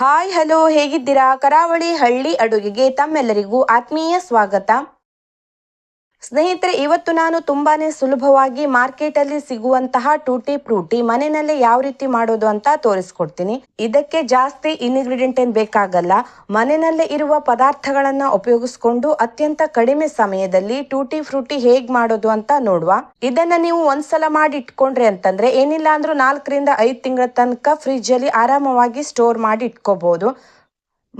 Hi hello ಹೇಗಿದ್ದೀರಾ? ಕರಾವಳಿ ಹಳ್ಳಿ ಅಡುಗೆಗೆ ತಮ್ಮೆಲ್ಲರಿಗೂ ಆತ್ಮೀಯ ಸ್ವಾಗತ. ಸ್ನೇಹಿತರೆ, ಇವತ್ತು ನಾನು ತುಂಬಾನೇ ಸುಲಭವಾಗಿ ಮಾರ್ಕೆಟ್ ಅಲ್ಲಿ ಸಿಗುವಂತಹ ಟೂಟಿ ಫ್ರೂಟಿ ಮನೆಯಲ್ಲೇ ಯಾವ ರೀತಿ ಮಾಡೋದು ಅಂತ ತೋರಿಸ್ಕೊಡ್ತೀನಿ. ಇದಕ್ಕೆ ಜಾಸ್ತಿ ಇನ್ಗ್ರೀಡಿಯೆಂಟ್ ಏನ್ ಬೇಕಾಗಲ್ಲ. ಮನೆಯಲ್ಲೇ ಇರುವ ಪದಾರ್ಥಗಳನ್ನ ಉಪಯೋಗಿಸ್ಕೊಂಡು ಅತ್ಯಂತ ಕಡಿಮೆ ಸಮಯದಲ್ಲಿ ಟೂಟಿ ಫ್ರೂಟಿ ಹೇಗ್ ಮಾಡೋದು ಅಂತ ನೋಡುವ. ಇದನ್ನ ನೀವು ಒಂದ್ಸಲ ಮಾಡಿ ಇಟ್ಕೊಂಡ್ರೆ ಅಂತಂದ್ರೆ ಏನಿಲ್ಲ ಅಂದ್ರೂ ನಾಲ್ಕರಿಂದ ಐದು ತಿಂಗಳ ತನಕ ಫ್ರಿಜ್ ಅಲ್ಲಿ ಆರಾಮವಾಗಿ ಸ್ಟೋರ್ ಮಾಡಿ ಇಟ್ಕೋಬಹುದು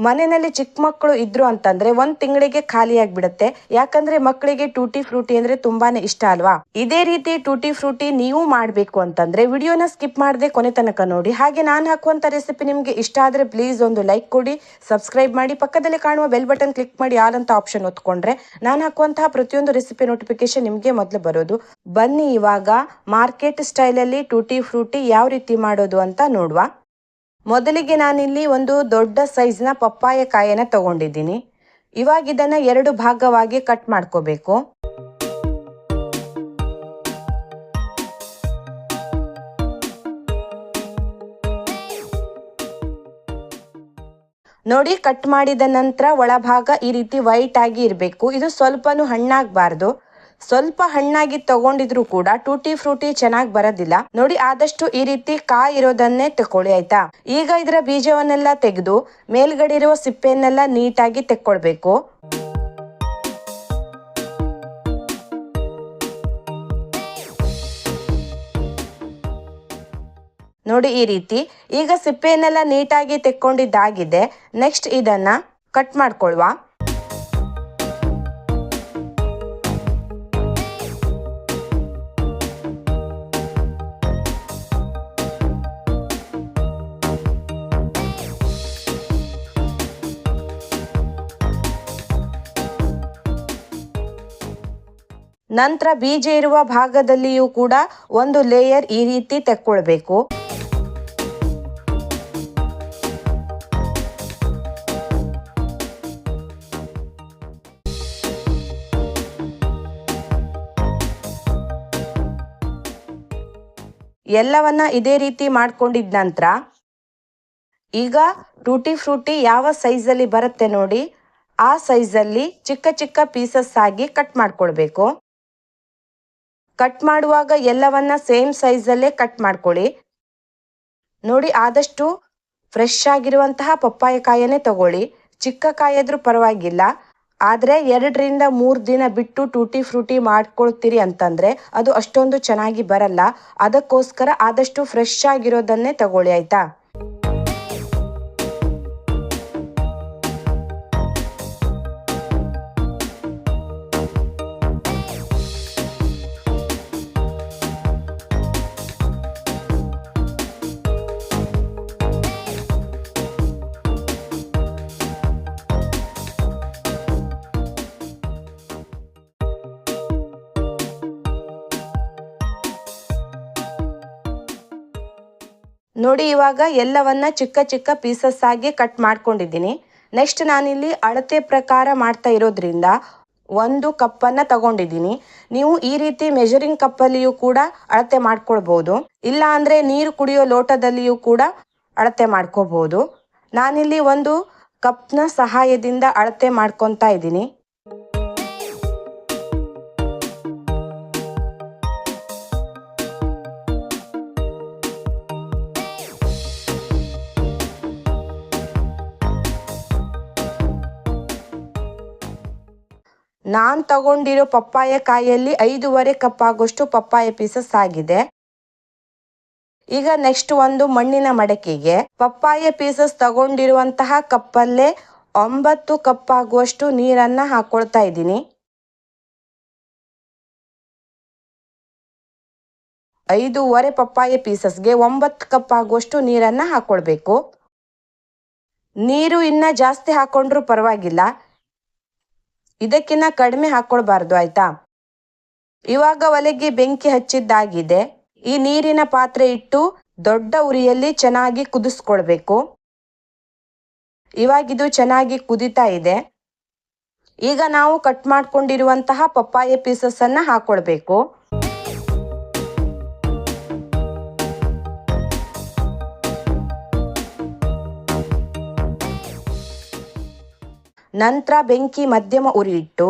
ಮನೆಯಲ್ಲಿ ಚಿಕ್ಕ ಮಕ್ಕಳು ಇದ್ರು ಅಂತಂದ್ರೆ ಒಂದ್ ತಿಂಗಳಿಗೆ ಖಾಲಿ ಆಗ್ಬಿಡುತ್ತೆ ಯಾಕಂದ್ರೆ ಮಕ್ಕಳಿಗೆ ಟೂಟಿ ಫ್ರೂಟಿ ಅಂದ್ರೆ ತುಂಬಾನೇ ಇಷ್ಟ ಅಲ್ವಾ? ಇದೇ ರೀತಿ ಟೂಟಿ ಫ್ರೂಟಿ ನೀವು ಮಾಡ್ಬೇಕು ಅಂತಂದ್ರೆ ವಿಡಿಯೋನ ಸ್ಕಿಪ್ ಮಾಡದೆ ಕೊನೆ ತನಕ ನೋಡಿ. ಹಾಗೆ ನಾನು ಹಾಕುವಂತ ರೆಸಿಪಿ ನಿಮ್ಗೆ ಇಷ್ಟ ಆದ್ರೆ ಪ್ಲೀಸ್ ಒಂದು ಲೈಕ್ ಕೊಡಿ, ಸಬ್ಸ್ಕ್ರೈಬ್ ಮಾಡಿ, ಪಕ್ಕದಲ್ಲಿ ಕಾಣುವ ಬೆಲ್ ಬಟನ್ ಕ್ಲಿಕ್ ಮಾಡಿ ಆಲ್ ಅಂತ ಆಪ್ಷನ್ ಒತ್ಕೊಂಡ್ರೆ ನಾನು ಹಾಕುವಂತಹ ಪ್ರತಿಯೊಂದು ರೆಸಿಪಿ ನೋಟಿಫಿಕೇಶನ್ ನಿಮ್ಗೆ ಮೊದಲು ಬರೋದು. ಬನ್ನಿ ಇವಾಗ ಮಾರ್ಕೆಟ್ ಸ್ಟೈಲ್ ಅಲ್ಲಿ ಟೂಟಿ ಫ್ರೂಟಿ ಯಾವ ರೀತಿ ಮಾಡೋದು ಅಂತ ನೋಡುವ. ಮೊದಲಿಗೆ ನಾನಿಲ್ಲಿ ಒಂದು ದೊಡ್ಡ ಸೈಜ್ನ ಪಪ್ಪಾಯ ಕಾಯನ್ನ ತಗೊಂಡಿದ್ದೀನಿ. ಇವಾಗ ಇದನ್ನ ಎರಡು ಭಾಗವಾಗಿ ಕಟ್ ಮಾಡ್ಕೋಬೇಕು. ನೋಡಿ, ಕಟ್ ಮಾಡಿದ ನಂತರ ಒಳಭಾಗ ಈ ರೀತಿ ವೈಟ್ ಆಗಿ ಇರಬೇಕು. ಇದು ಸ್ವಲ್ಪನೂ ಹಣ್ಣಾಗಬಾರ್ದು. ಸ್ವಲ್ಪ ಹಣ್ಣಾಗಿ ತಗೊಂಡಿದ್ರು ಕೂಡ ಟೂಟಿ ಫ್ರೂಟಿ ಚೆನ್ನಾಗಿ ಬರೋದಿಲ್ಲ. ನೋಡಿ, ಆದಷ್ಟು ಈ ರೀತಿ ಕಾಯಿ ಇರೋದನ್ನೇ ತಕೊಳ್ಳಿ ಆಯ್ತಾ? ಈಗ ಇದರ ಬೀಜವನ್ನೆಲ್ಲ ತೆಗೆದು ಮೇಲ್ಗಡೆ ಇರುವ ಸಿಪ್ಪೆಯನ್ನೆಲ್ಲ ನೀಟಾಗಿ ತೆಕ್ಕೊಳ್ಬೇಕು. ನೋಡಿ, ಈ ರೀತಿ ಈಗ ಸಿಪ್ಪೆಯನ್ನೆಲ್ಲ ನೀಟಾಗಿ ತೆಕ್ಕೊಂಡಿದ್ದಾಗಿದೆ. ನೆಕ್ಸ್ಟ್ ಇದನ್ನ ಕಟ್ ಮಾಡ್ಕೊಳ್ವಾ. ನಂತರ ಬೀಜ ಇರುವ ಭಾಗದಲ್ಲಿಯೂ ಕೂಡ ಒಂದು ಲೇಯರ್ ಈ ರೀತಿ ತೆಕ್ಕೊಳ್ಬೇಕು. ಎಲ್ಲವನ್ನ ಇದೇ ರೀತಿ ಮಾಡ್ಕೊಂಡಿದ ನಂತರ ಈಗ ಟೂಟಿ ಫ್ರೂಟಿ ಯಾವ ಸೈಜಲ್ಲಿ ಬರುತ್ತೆ ನೋಡಿ, ಆ ಸೈಜಲ್ಲಿ ಚಿಕ್ಕ ಚಿಕ್ಕ ಪೀಸಸ್ ಆಗಿ ಕಟ್ ಮಾಡ್ಕೊಳ್ಬೇಕು. ಕಟ್ ಮಾಡುವಾಗ ಎಲ್ಲವನ್ನ ಸೇಮ್ ಸೈಜಲ್ಲೇ ಕಟ್ ಮಾಡ್ಕೊಳ್ಳಿ. ನೋಡಿ ಆದಷ್ಟು ಫ್ರೆಶ್ ಆಗಿರುವಂತಹ ಪಪ್ಪಾಯ ಕಾಯನ್ನೇ ತಗೊಳ್ಳಿ. ಚಿಕ್ಕ ಕಾಯಾದ್ರೂ ಪರವಾಗಿಲ್ಲ. ಆದರೆ ಎರಡರಿಂದ ಮೂರು ದಿನ ಬಿಟ್ಟು ಟೂಟಿ ಫ್ರೂಟಿ ಮಾಡ್ಕೊಳ್ತೀರಿ ಅಂತಂದ್ರೆ ಅದು ಅಷ್ಟೊಂದು ಚೆನ್ನಾಗಿ ಬರಲ್ಲ. ಅದಕ್ಕೋಸ್ಕರ ಆದಷ್ಟು ಫ್ರೆಶ್ ಆಗಿರೋದನ್ನೇ ತಗೊಳ್ಳಿ, ಆಯ್ತಾ? ನೋಡಿ ಇವಾಗ ಎಲ್ಲವನ್ನ ಚಿಕ್ಕ ಚಿಕ್ಕ ಪೀಸಸ್ ಆಗಿ ಕಟ್ ಮಾಡ್ಕೊಂಡಿದ್ದೀನಿ. ನೆಕ್ಸ್ಟ್ ನಾನಿಲ್ಲಿ ಅಳತೆ ಪ್ರಕಾರ ಮಾಡ್ತಾ ಇರೋದ್ರಿಂದ ಒಂದು ಕಪ್ಪನ್ನು ತಗೊಂಡಿದ್ದೀನಿ. ನೀವು ಈ ರೀತಿ ಮೆಜರಿಂಗ್ ಕಪ್ಪಲ್ಲಿಯೂ ಕೂಡ ಅಳತೆ ಮಾಡ್ಕೊಳ್ಬೋದು. ಇಲ್ಲ ಅಂದರೆ ನೀರು ಕುಡಿಯೋ ಲೋಟದಲ್ಲಿಯೂ ಕೂಡ ಅಳತೆ ಮಾಡ್ಕೋಬಹುದು ನಾನಿಲ್ಲಿ ಒಂದು ಕಪ್ನ ಸಹಾಯದಿಂದ ಅಳತೆ ಮಾಡ್ಕೊತಾ ಇದ್ದೀನಿ. ನಾನ್ ತಗೊಂಡಿರೋ ಪಪ್ಪಾಯ ಕಾಯಲ್ಲಿ ಐದೂವರೆ ಕಪ್ ಆಗೋಷ್ಟು ಪಪ್ಪಾಯ ಪೀಸಸ್ ಆಗಿದೆ. ಈಗ ನೆಕ್ಸ್ಟ್ ಒಂದು ಮಣ್ಣಿನ ಮಡಕೆಗೆ ಪಪ್ಪಾಯ ಪೀಸಸ್ ತಗೊಂಡಿರುವಂತಹ ಕಪ್ಪಲ್ಲೇ ಒಂಬತ್ತು ಕಪ್ ಆಗುವಷ್ಟು ನೀರನ್ನ ಹಾಕೊಳ್ತಾ ಇದ್ದೀನಿ. ಐದೂವರೆ ಪಪ್ಪಾಯ ಪೀಸಸ್ಗೆ ಒಂಬತ್ತು ಕಪ್ ಆಗುವಷ್ಟು ನೀರನ್ನ ಹಾಕೊಳ್ಬೇಕು. ನೀರು ಇನ್ನ ಜಾಸ್ತಿ ಹಾಕೊಂಡ್ರು ಪರವಾಗಿಲ್ಲ. ಇದಕ್ಕಿಂತ ಕಡಿಮೆ ಹಾಕ್ಕೊಳ್ಬಾರ್ದು ಆಯ್ತಾ? ಇವಾಗ ಒಲೆಗೆ ಬೆಂಕಿ ಹಚ್ಚಿದ್ದಾಗಿದೆ. ಈ ನೀರಿನ ಪಾತ್ರೆ ಇಟ್ಟು ದೊಡ್ಡ ಉರಿಯಲ್ಲಿ ಚೆನ್ನಾಗಿ ಕುದಿಸ್ಕೊಳ್ಬೇಕು. ಇವಾಗಿದು ಚೆನ್ನಾಗಿ ಕುದಿತಾ ಇದೆ. ಈಗ ನಾವು ಕಟ್ ಮಾಡ್ಕೊಂಡಿರುವಂತಹ ಪಪ್ಪಾಯ ಪೀಸಸ್ ಅನ್ನ ಹಾಕೊಳ್ಬೇಕು. ನಂತರ ಬೆಂಕಿ ಮಧ್ಯಮ ಉರಿ ಇಟ್ಟು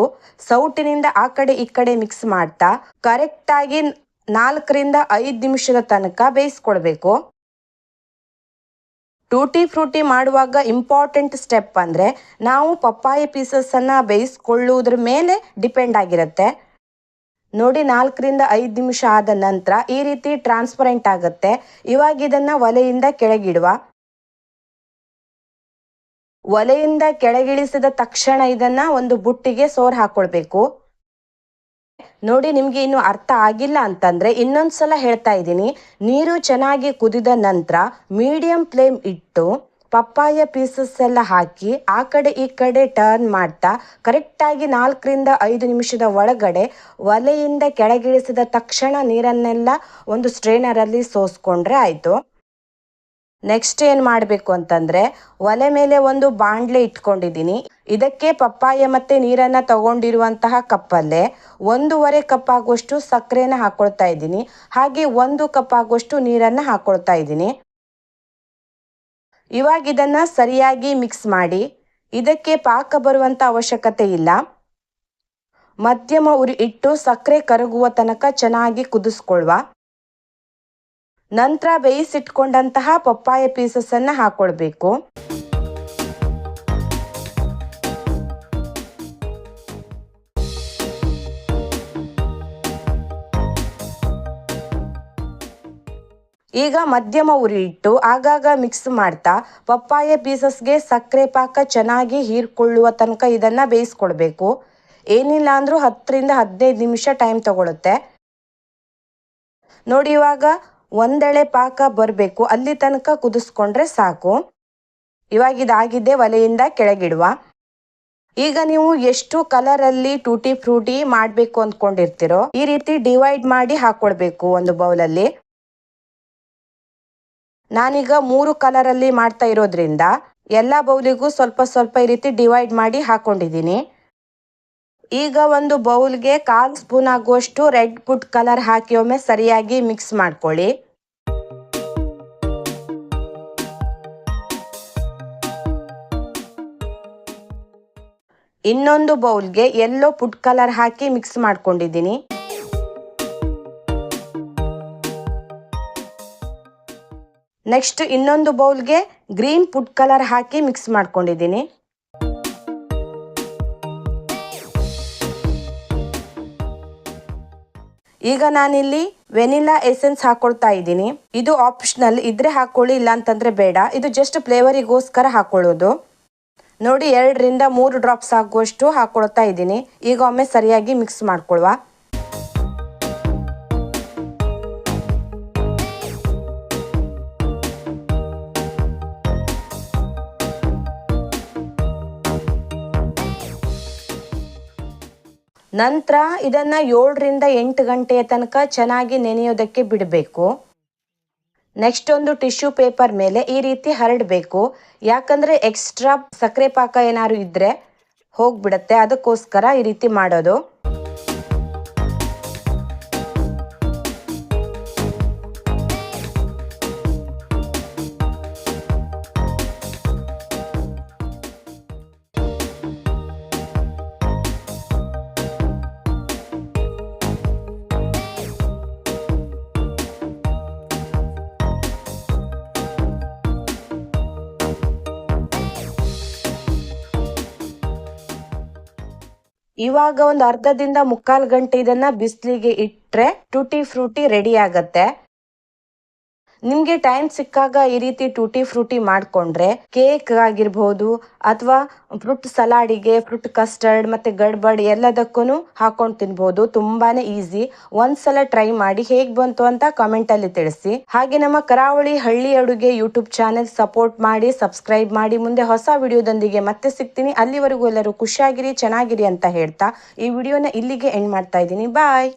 ಸೌಟಿನಿಂದ ಆ ಕಡೆ ಈ ಕಡೆ ಮಿಕ್ಸ್ ಮಾಡ್ತಾ ಕರೆಕ್ಟಾಗಿ ನಾಲ್ಕರಿಂದ ಐದು ನಿಮಿಷದ ತನಕ ಬೇಯಿಸ್ಕೊಳ್ಬೇಕು. ಟೂಟಿ ಫ್ರೂಟಿ ಮಾಡುವಾಗ ಇಂಪಾರ್ಟೆಂಟ್ ಸ್ಟೆಪ್ ಅಂದರೆ ನಾವು ಪಪ್ಪಾಯಿ ಪೀಸಸನ್ನು ಬೇಯಿಸ್ಕೊಳ್ಳುವುದ್ರ ಮೇಲೆ ಡಿಪೆಂಡ್ ಆಗಿರುತ್ತೆ. ನೋಡಿ ನಾಲ್ಕರಿಂದ ಐದು ನಿಮಿಷ ಆದ ನಂತರ ಈ ರೀತಿ ಟ್ರಾನ್ಸ್ಪರೆಂಟ್ ಆಗುತ್ತೆ. ಇವಾಗ ಇದನ್ನ ಒಲೆಯಿಂದ ಕೆಳಗಿಡುವ. ಒಲೆಯಿಂದ ಕೆಳಗಿಳಿಸಿದ ತಕ್ಷಣ ಇದನ್ನ ಒಂದು ಬುಟ್ಟಿಗೆ ಸೋರ್ ಹಾಕೊಳ್ಬೇಕು. ನೋಡಿ, ನಿಮ್ಗೆ ಇನ್ನು ಅರ್ಥ ಆಗಿಲ್ಲ ಅಂತಂದ್ರೆ ಇನ್ನೊಂದ್ಸಲ ಹೇಳ್ತಾ ಇದ್ದೀನಿ. ನೀರು ಚೆನ್ನಾಗಿ ಕುದಿದ ನಂತರ ಮೀಡಿಯಂ ಫ್ಲೇಮ್ ಇಟ್ಟು ಪಪ್ಪಾಯ ಪೀಸಸ್ ಎಲ್ಲ ಹಾಕಿ ಆ ಕಡೆ ಈ ಕಡೆ ಟರ್ನ್ ಮಾಡ್ತಾ ಕರೆಕ್ಟಾಗಿ ನಾಲ್ಕರಿಂದ ಐದು ನಿಮಿಷದ ಒಳಗಡೆ ಒಲೆಯಿಂದ ಕೆಳಗಿಳಿಸಿದ ತಕ್ಷಣ ನೀರನ್ನೆಲ್ಲ ಒಂದು ಸ್ಟ್ರೇನರಲ್ಲಿ ಸೋಸ್ಕೊಂಡ್ರೆ ಆಯಿತು. ನೆಕ್ಸ್ಟ್ ಏನು ಮಾಡಬೇಕು ಅಂತಂದ್ರೆ, ಒಲೆ ಮೇಲೆ ಒಂದು ಬಾಂಡ್ಲೆ ಇಟ್ಕೊಂಡಿದ್ದೀನಿ. ಇದಕ್ಕೆ ಪಪ್ಪಾಯ ಮತ್ತೆ ನೀರನ್ನ ತಗೊಂಡಿರುವಂತಹ ಕಪ್ಪಲ್ಲೇ ಒಂದೂವರೆ ಕಪ್ ಆಗುವಷ್ಟು ಸಕ್ಕರೆನ ಹಾಕ್ಕೊಳ್ತಾ ಇದ್ದೀನಿ. ಹಾಗೆ ಒಂದು ಕಪ್ ಆಗುವಷ್ಟು ನೀರನ್ನ ಹಾಕ್ಕೊಳ್ತಾ ಇದ್ದೀನಿ. ಇವಾಗ ಇದನ್ನ ಸರಿಯಾಗಿ ಮಿಕ್ಸ್ ಮಾಡಿ, ಇದಕ್ಕೆ ಪಾಕ ಬರುವಂತ ಅವಶ್ಯಕತೆ ಇಲ್ಲ. ಮಧ್ಯಮ ಉರಿ ಇಟ್ಟು ಸಕ್ಕರೆ ಕರಗುವ ತನಕ ಚೆನ್ನಾಗಿ ಕುದಿಸ್ಕೊಳ್ವ. ನಂತರ ಬೇಯಿಸಿಟ್ಕೊಂಡಂತಹ ಪಪ್ಪಾಯ ಪೀಸಸ್ ಅನ್ನ ಹಾಕೊಳ್ಬೇಕು ಈಗ ಮಧ್ಯಮ ಉರಿ ಇಟ್ಟು ಆಗಾಗ ಮಿಕ್ಸ್ ಮಾಡ್ತಾ ಪಪ್ಪಾಯ ಪೀಸಸ್ಗೆ ಸಕ್ಕರೆ ಪಾಕ ಚೆನ್ನಾಗಿ ಹೀರ್ಕೊಳ್ಳುವ ತನಕ ಇದನ್ನ ಬೇಯಿಸ್ಕೊಳ್ಬೇಕು ಏನಿಲ್ಲ ಅಂದ್ರೂ ಹತ್ತರಿಂದ ಹದಿನೈದು ನಿಮಿಷ ಟೈಮ್ ತಗೊಳುತ್ತೆ. ನೋಡಿ ಇವಾಗ ಒಂದೆಳೆ ಪಾಕ ಬರಬೇಕು. ಅಲ್ಲಿ ತನಕ ಕುದಿಸ್ಕೊಂಡ್ರೆ ಸಾಕು. ಇವಾಗ ಇದಾಗಿದೆ ಒಲೆಯಿಂದ ಕೆಳಗಿಡುವ. ಈಗ ನೀವು ಎಷ್ಟು ಕಲರ್ ಅಲ್ಲಿ ಟೂಟಿ ಫ್ರೂಟಿ ಮಾಡಬೇಕು ಅಂದ್ಕೊಂಡಿರ್ತೀರೋ ಈ ರೀತಿ ಡಿವೈಡ್ ಮಾಡಿ ಹಾಕೊಳ್ಬೇಕು ಒಂದು ಬೌಲಲ್ಲಿ. ನಾನೀಗ ಮೂರು ಕಲರ್ ಅಲ್ಲಿ ಮಾಡ್ತಾ ಇರೋದ್ರಿಂದ ಎಲ್ಲ ಬೌಲಿಗೂ ಸ್ವಲ್ಪ ಸ್ವಲ್ಪ ಈ ರೀತಿ ಡಿವೈಡ್ ಮಾಡಿ ಹಾಕೊಂಡಿದ್ದೀನಿ. ಈಗ ಒಂದು ಬೌಲ್ಗೆ ಕಾಲ್ ಸ್ಪೂನ್ ಆಗುವಷ್ಟು ರೆಡ್ ಫುಡ್ ಕಲರ್ ಹಾಕಿ ಒಮ್ಮೆ ಸರಿಯಾಗಿ ಮಿಕ್ಸ್ ಮಾಡ್ಕೊಳ್ಳಿ. ಇನ್ನೊಂದು ಬೌಲ್ಗೆ ಎಲ್ಲೋ ಫುಡ್ ಕಲರ್ ಹಾಕಿ ಮಿಕ್ಸ್ ಮಾಡ್ಕೊಂಡಿದ್ದೀನಿ. ನೆಕ್ಸ್ಟ್ ಇನ್ನೊಂದು ಬೌಲ್ಗೆ ಗ್ರೀನ್ ಫುಡ್ ಕಲರ್ ಹಾಕಿ ಮಿಕ್ಸ್ ಮಾಡ್ಕೊಂಡಿದ್ದೀನಿ. ಈಗ ನಾನಿಲ್ಲಿ ವೆನಿಲಾ ಎಸೆನ್ಸ್ ಹಾಕೊಳ್ತಾ ಇದ್ದೀನಿ. ಇದು ಆಪ್ಷನಲ್ ಇದ್ರೆ ಹಾಕೊಳ್ಳಿ ಇಲ್ಲ ಅಂತಂದ್ರೆ ಬೇಡ. ಇದು ಜಸ್ಟ್ ಫ್ಲೇವರಿಗೋಸ್ಕರ ಹಾಕೊಳ್ಳೋದು. ನೋಡಿ, ಎರಡರಿಂದ ಮೂರು ಡ್ರಾಪ್ಸ್ ಆಗುವಷ್ಟು ಹಾಕೊಳ್ತಾ ಇದ್ದೀನಿ. ಈಗ ಒಮ್ಮೆ ಸರಿಯಾಗಿ ಮಿಕ್ಸ್ ಮಾಡ್ಕೊಳ್ವಾ ನಂತರ ಇದನ್ನ ಏಳರಿಂದ ಎಂಟು ಗಂಟೆಯ ತನಕ ಚೆನ್ನಾಗಿ ನೆನೆಯೋದಕ್ಕೆ ಬಿಡಬೇಕು. ನೆಕ್ಸ್ಟ್ ಒಂದು ಟಿಶ್ಯೂ ಪೇಪರ್ ಮೇಲೆ ಈ ರೀತಿ ಹರಡಬೇಕು. ಯಾಕಂದರೆ ಎಕ್ಸ್ಟ್ರಾ ಸಕ್ಕರೆ ಪಾಕ ಏನಾದ್ರು ಇದ್ದರೆ ಹೋಗ್ಬಿಡತ್ತೆ. ಅದಕ್ಕೋಸ್ಕರ ಈ ರೀತಿ ಮಾಡೋದು. ಇವಾಗ ಒಂದು ಅರ್ಧದಿಂದ ಮುಕ್ಕಾಲು ಗಂಟೆ ಇದನ್ನ ಬಿಸಿಲಿಗೆ ಇಟ್ಟರೆ ಟೂಟಿ ಫ್ರೂಟಿ ರೆಡಿ ಆಗತ್ತೆ. ನಿಮ್ಗೆ ಟೈಮ್ ಸಿಕ್ಕಾಗ ಈ ರೀತಿ ಟೂಟಿ ಫ್ರೂಟಿ ಮಾಡ್ಕೊಂಡ್ರೆ ಕೇಕ್ ಆಗಿರ್ಬೋದು ಅಥವಾ ಫ್ರೂಟ್ ಸಲಾಡಿಗೆ ಫ್ರೂಟ್ ಕಸ್ಟರ್ಡ್ ಮತ್ತೆ ಗಡ್ಬಡ್ ಎಲ್ಲದಕ್ಕೂ ಹಾಕೊಂಡು ತಿನ್ಬೋದು. ತುಂಬಾನೇ ಈಸಿ ಒಂದ್ಸಲ ಟ್ರೈ ಮಾಡಿ ಹೇಗ್ ಬಂತು ಅಂತ ಕಮೆಂಟ್ ಅಲ್ಲಿ ತಿಳಿಸಿ. ಹಾಗೆ ನಮ್ಮ ಕರಾವಳಿ ಹಳ್ಳಿ ಅಡುಗೆ ಯೂಟ್ಯೂಬ್ ಚಾನೆಲ್ ಸಪೋರ್ಟ್ ಮಾಡಿ ಸಬ್ಸ್ಕ್ರೈಬ್ ಮಾಡಿ. ಮುಂದೆ ಹೊಸ ವಿಡಿಯೋದೊಂದಿಗೆ ಮತ್ತೆ ಸಿಗ್ತೀನಿ. ಅಲ್ಲಿವರೆಗೂ ಎಲ್ಲರೂ ಖುಷಿಯಾಗಿರಿ, ಚೆನ್ನಾಗಿರಿ ಅಂತ ಹೇಳ್ತಾ ಈ ವಿಡಿಯೋನ ಇಲ್ಲಿಗೆ ಎಂಡ್ ಮಾಡ್ತಾ ಇದ್ದೀನಿ. ಬಾಯ್